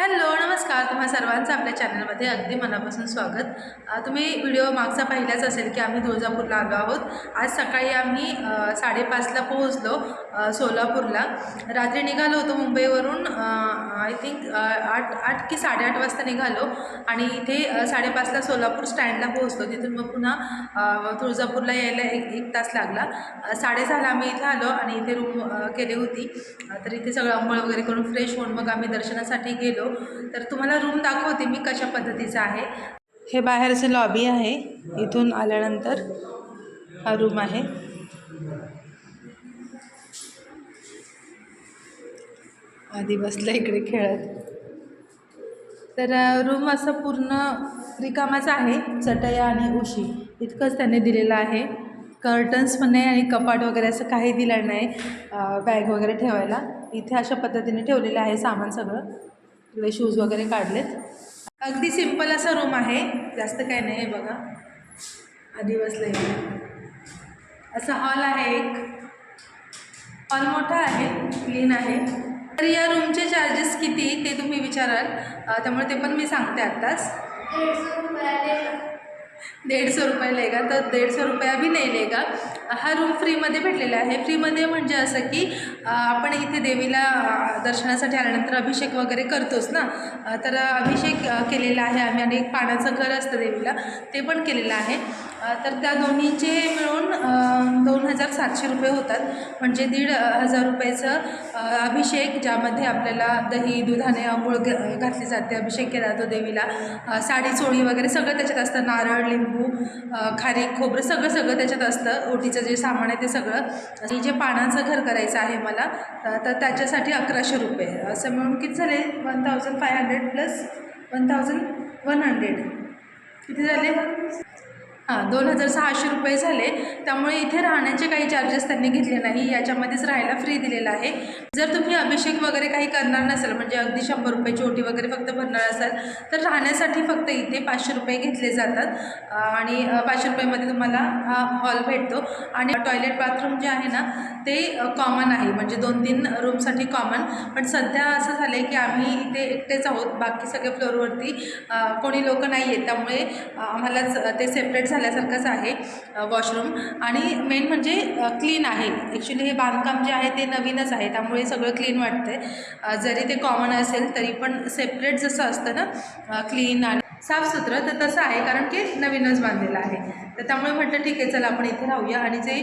Hello नमस्कार. तुम्हा सर्वांचं आपल्या चॅनलमध्ये अगदी मनापासून स्वागत. तुम्ही व्हिडिओ मागचा पाहिलाच असेल की आम्ही तुळजापूरला आलो आहोत. आज सकाळी आम्ही साडेपाचला पोहोचलो. सोलापूरला. रात्री निघालो होतो मुंबईवरून आय थिंक आठ आठ की साडेआठ वाजता निघालो आणि इथे साडेपाचला सोलापूर स्टँडला पोहोचलो. तिथून मग पुन्हा तुळजापूरला यायला एक एक तास लागला. साडेसहाला आम्ही इथे आलो आणि इथे रूम केली होती. तर इथे सगळं अंबळ वगैरे करून फ्रेश होऊन मग आम्ही दर्शनासाठी गेलो. तर तुम्हाला रूम दाखवते मी कशा पद्धतीचं आहे. हे बाहेरचं लॉबी आहे. इथून आल्यानंतर हा रूम आहे. आधी बसला इकडे खेळत. तर रूम असं पूर्ण रिकामाच आहे. चटया आणि उशी. इतकंच त्यांनी दिलेलं आहे. कर्टन्स पण नाही आणि कपाट वगैरे असं काही दिलं नाही बॅग वगैरे ठेवायला. इथे अशा पद्धतीने ठेवलेलं आहे सामान सगळं. इकडे शूज वगैरे काढलेत. अगदी सिंपल असा रूम आहे. जास्त काय नाही आहे बघा. आधी बसलं इकडे. असा हॉल आहे एक. हॉल मोठा आहे. क्लीन आहे. तर या रूमचे चार्जेस किती ते तुम्ही विचाराल. त्यामुळे ते पण मी सांगते आत्ताच. दीडशे रुपयाला आहे का तर दीडशे रुपया बी नाही लेगा. हा रूम फ्रीमध्ये भेटलेला आहे. फ्रीमध्ये म्हणजे असं की आपण इथे देवीला दर्शनासाठी आल्यानंतर अभिषेक वगैरे करतोच ना. तर अभिषेक केलेला आहे आम्ही. आणि एक पाण्याचं घर असतं देवीला. ते पण केलेलं आहे. तर त्या दोन्हीचे मिळून दोन हजार सातशे रुपये होतात. म्हणजे दीड हजार रुपयाचं अभिषेक ज्यामध्ये आपल्याला दही दुधाने आंघोळ घ- घातली जाते अभिषेक केला जातो देवीला साडी चोळी वगैरे सगळं त्याच्यात असतं. नारळ लिंबू अ, खारीक खोबरं सगळं सगळं त्याच्यात असतं. ओटीचं जे सामान आहे ते सगळं. आणि जे पानाचं घर करायचं आहे मला तर त्याच्यासाठी अकराशे रुपये. असं मिळून किती झाले? One thousand five hundred plus one thousand one hundred. किती झाले? हां दोन हजार सहाशे रुपये झाले. त्यामुळे इथे राहण्याचे काही चार्जेस त्यांनी घेतले नाही. याच्यामध्येच राहायला फ्री दिलेलं आहे. जर तुम्ही अभिषेक वगैरे काही करणार नसेल म्हणजे अगदी शंभर रुपयाची ओटी वगैरे फक्त भरणार असाल तर राहण्यासाठी फक्त इथे पाचशे रुपये घेतले जातात. आणि पाचशे रुपयामध्ये तुम्हाला हा हॉल भेटतो. आणि टॉयलेट बाथरूम जे आहे ना ते कॉमन आहे. म्हणजे दोन तीन रूमसाठी कॉमन पण सध्या असं झालं आहे की आम्ही इथे एकटेच आहोत. बाकी सगळ्या फ्लोअरवरती कोणी लोक नाही आहेत त्यामुळे आम्हालाच ते सेपरेट झाल्यासारखंच आहे वॉशरूम आणि मेन म्हणजे क्लीन आहे. ॲक्च्युली हे बांधकाम जे आहे ते नवीनच आहे. त्यामुळे सगळं क्लीन वाटतं आहे जरी ते कॉमन असेल तरी पण सेपरेट जसं असतं ना क्लीन आणि साफसुथरं तर तसं आहे. कारण की नवीनच बांधलेलं आहे. तर त्यामुळे म्हटलं ठीक आहे चला आपण इथे राहूया. आणि जे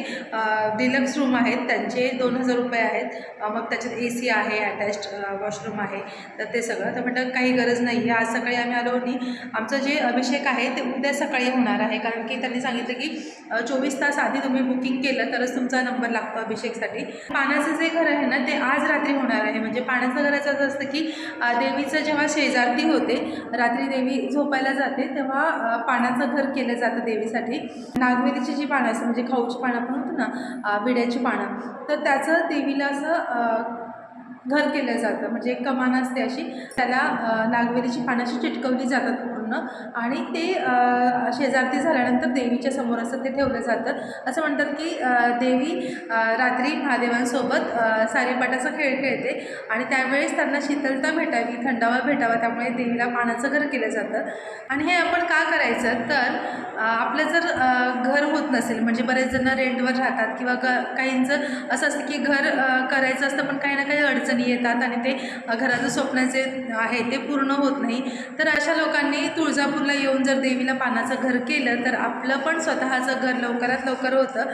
डिलक्स रूम आहेत त्यांचे दोन हजार रुपये आहेत. मग त्याच्यात ए सी आहे अटॅच्ड वॉशरूम आहे. तर ते सगळं. तर म्हटलं काही गरज नाही. आहे आज सकाळी आम्ही आलो आणि आमचं जे अभिषेक आहे ते उद्या सकाळी होणार आहे. कारण की त्यांनी सांगितलं की चोवीस तास आधी तुम्ही बुकिंग केलं तरच तुमचा नंबर लागतो अभिषेकसाठी. पाण्याचं जे घर आहे ना ते आज रात्री होणार आहे. म्हणजे पाण्याचं घराचं असं असतं की देवीचं जेव्हा शेजारती होते रात्री देवी झोपायला जाते तेव्हा पाण्याचं घर केलं जातं देवीसाठी. नागवेलीची जी पानं असतात म्हणजे खाऊची पानं पण होतं ना विड्याची पानं तर त्याचं देवीला असं घर केलं जातं. म्हणजे एक कमान असते अशी त्याला अ, नागवेलीची पानं अशी चिटकवली जातात. पूर्ण आणि ते शेजारती झाल्यानंतर देवीच्या समोर असं ते ठेवलं जातं. असं म्हणतात की देवी रात्री महादेवांसोबत सारेपाटाचा सारीपाटाचा खेळ खेळते आणि त्यावेळेस त्यांना शीतलता भेटावी थंडावा भेटावा त्यामुळे देवीला पानाचं घर केलं जातं. आणि हे आपण का करायचं? तर आपलं जर घर होत नसेल म्हणजे बरेच जण रेंटवर राहतात किंवा ग काहींचं असं असतं की घर करायचं असतं पण काही ना काही अडचणी येतात आणि ते घराचं स्वप्न जे आहे ते पूर्ण होत नाही. तर अशा लोकांनी तुळजापूरला येऊन जर देवीला पानाचं घर केलं तर आपलं पण स्वतःचं घर लवकरात लवकर होतं.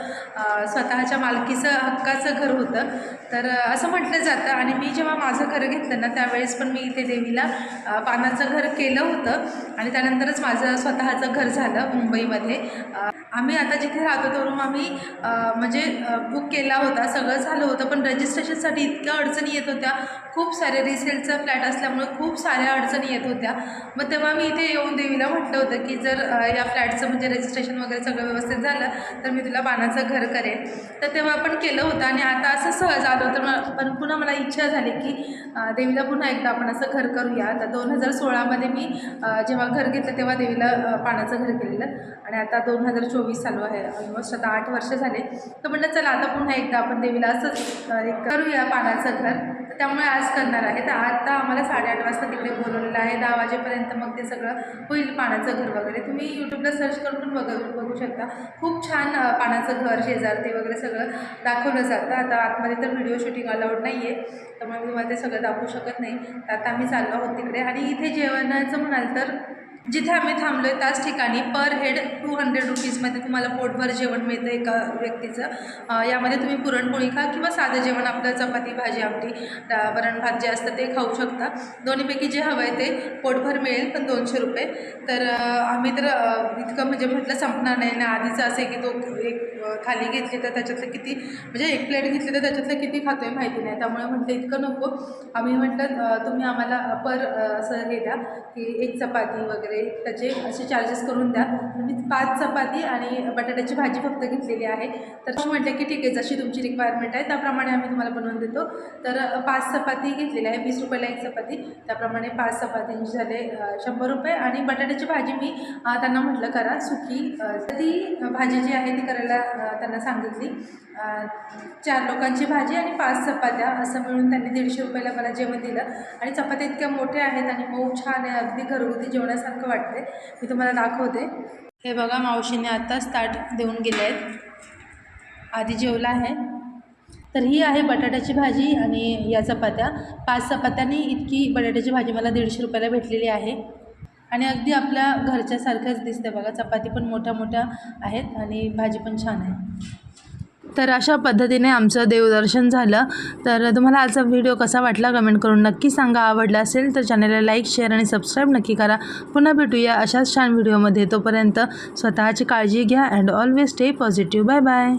स्वतःच्या मालकीचं हक्काचं घर होतं. तर असं म्हटलं जातं. आणि मी जेव्हा माझं घर घेतलं ना त्यावेळेस पण मी इथे देवीला पानाचं घर केलं होतं. आणि त्यानंतरच माझं स्वतःचं घर झालं मुंबईमध्ये. आम्ही आता जिथे राहतो तो रूम आम्ही म्हणजे बुक केला होता सगळं झालं होतं पण रजिस्ट्रेशनसाठी इतक्या अडचणी येत होत्या. खूप सारे रिसेलचा फ्लॅट असल्यामुळे खूप साऱ्या अडचणी येत होत्या. मग तेव्हा मी इथे येऊन देवीला म्हटलं होतं की जर या फ्लॅटचं म्हणजे रजिस्ट्रेशन वगैरे सगळं व्यवस्थित झालं तर मी तुला बाणाचं घर करेन. तर तेव्हा आपण केलं होतं आणि आता असं सहज आलो तर मग पण पुन्हा मला इच्छा झाली की देवीला पुन्हा एकदा आपण असं घर करूया. आता दोन हजार सोळामध्ये मी जेव्हा घर घेतलं तेव्हा देवीला पाण्याचं घर केलेलं. आणि आता दोन हजार चोवीस चालू आहे ऑलमोस्ट आता आठ वर्ष झाले. तर म्हटलं चला आता पुन्हा एकदा आपण देवीला असंच एक करूया पानाचं घर. तर त्यामुळे आज करणार आहे. तर आता आम्हाला साडेआठ वाजता तिकडे बोलवलेलं आहे. दहा वाजेपर्यंत मग ते सगळं होईल पाण्याचं घर वगैरे. तुम्ही यूट्यूबला सर्च करून बघू बघू शकता. खूप छान पाण्याचं घर शेजार ते वगैरे सगळं दाखवलं जातं. आता आतमध्ये तर व्हिडिओ शूटिंग अलाउड नाही आहे त्यामुळे मी मला ते सगळं दाखवू शकत नाही. तर आता आम्ही चाललो आहोत तिकडे. आणि इथे जेवणाचं म्हणाल तर जिथे आम्ही थांबलो आहे त्याच ठिकाणी पर हेड टू हंड्रेड रुपीजमध्ये तुम्हाला पोटभर जेवण मिळतं एका व्यक्तीचं. यामध्ये तुम्ही पुरणपोळी खा किंवा साधं जेवण आपलं चपाती भाजी आमटी वरण भात जे असतं ते खाऊ शकता. दोन्हीपैकी जे हवं आहे ते पोटभर मिळेल पण दोनशे रुपये. तर आम्ही तर इतकं म्हणजे म्हटलं संपणार नाही. ना आधीचं असं आहे की तो एक खाली थाली घेतली तर त्याच्यातलं किती म्हणजे एक प्लेट घेतली तर त्याच्यातलं किती खातो आहे माहिती नाही. त्यामुळे म्हटलं इतकं नको. आम्ही म्हटलं तुम्ही आम्हाला पर असं हे द्या की एक चपाती वगैरे त्याचे असे चार्जेस करून द्या. मी पाच चपाती आणि बटाट्याची भाजी फक्त घेतलेली आहे. तर तो म्हटलं की ठीक आहे जशी तुमची रिक्वायरमेंट आहे त्याप्रमाणे आम्ही तुम्हाला बनवून देतो. तर पाच चपाती घेतलेली आहे वीस रुपयाला एक चपाती. त्याप्रमाणे पाच चपातींचे झाले शंभर रुपये. आणि बटाट्याची भाजी मी त्यांना म्हटलं करा सुकी ती भाजी जी आहे ती करायला त्यांना सांगितली. चार लोकांची भाजी आणि पाच चपात्या असं मिळून त्यांनी दीडशे रुपयाला मला जेवण दिलं. आणि चपात्या इतक्या मोठ्या आहेत आणि मऊ छान आहे. अगदी घरगुती जेवणासारखं वाटते मी तुम्हाला दाखवते. हे बघा मावशीने आत्ताच ताट देऊन गेले आहेत. आधी जेवला आहे. तर ही आहे बटाट्याची भाजी आणि या चपात्या. पाच चपात्यांनी इतकी बटाट्याची भाजी मला दीडशे रुपयाला भेटलेली आहे. आणि अगदी आपल्या घरच्यासारखंच दिसते बघा. चपाती पण मोठ्या मोठ्या आहेत आणि भाजी पण छान आहे. तर अशा पद्धतीने आमचं देवदर्शन झालं. तर तुम्हाला आजचा व्हिडिओ कसा वाटला कमेंट करून नक्की सांगा. आवडला असेल तर चॅनलला लाईक शेअर आणि सबस्क्राईब नक्की करा. पुन्हा भेटूया अशाच छान व्हिडिओमध्ये. तोपर्यंत स्वतःची काळजी घ्या and always stay positive. Bye bye.